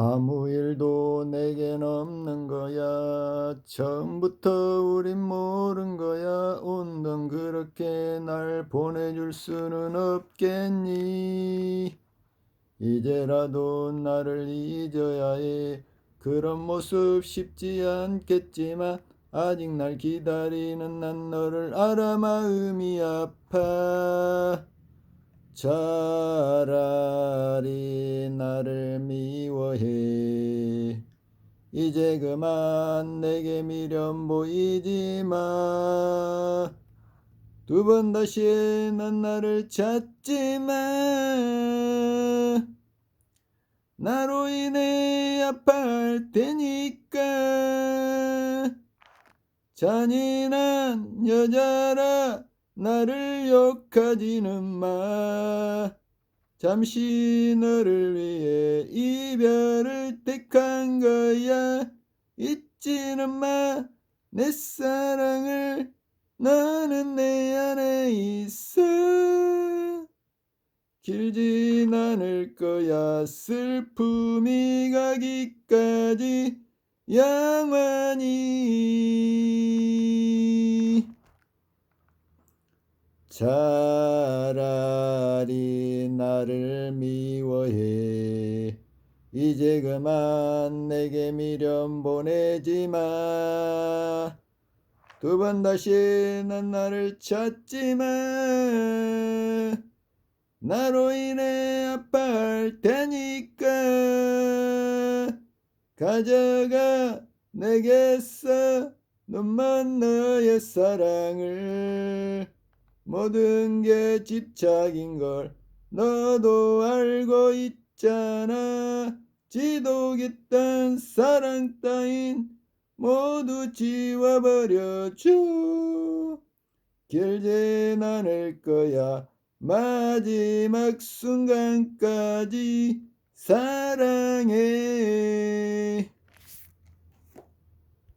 아무 일도 내겐 없는 거야. 처음부터 우린 모른 거야. 온통 그렇게 날 보내줄 수는 없겠니? 이제라도 나를 잊어야 해. 그런 모습 쉽지 않겠지만, 아직 날 기다리는 난 너를 알아 마음이 아파. 차라리 나를 이제 그만 내게 미련 보이지 마. 두 번 다시 난 나를 찾지 마. 나로 인해 아파할 테니까. 잔인한 여자라 나를 욕하지는 마. 잠시 너를 위해 잊지는 마. 내 사랑을 너는 내 안에 있어. 길진 않을 거야. 슬픔이 가기까지 영원히. 차라리 나를 미워해 이제 그만 내게 미련 보내지 마. 두 번 다시 난 나를 찾지 마. 나로 인해 아파할 테니까 가져가 내게서 너만 너의 사랑을 모든 게 집착인 걸 너도 알고 있 잖아 지독했던 사랑 따윈 모두 지워버려줘 길진 않을 거야. 마지막 순간까지 사랑해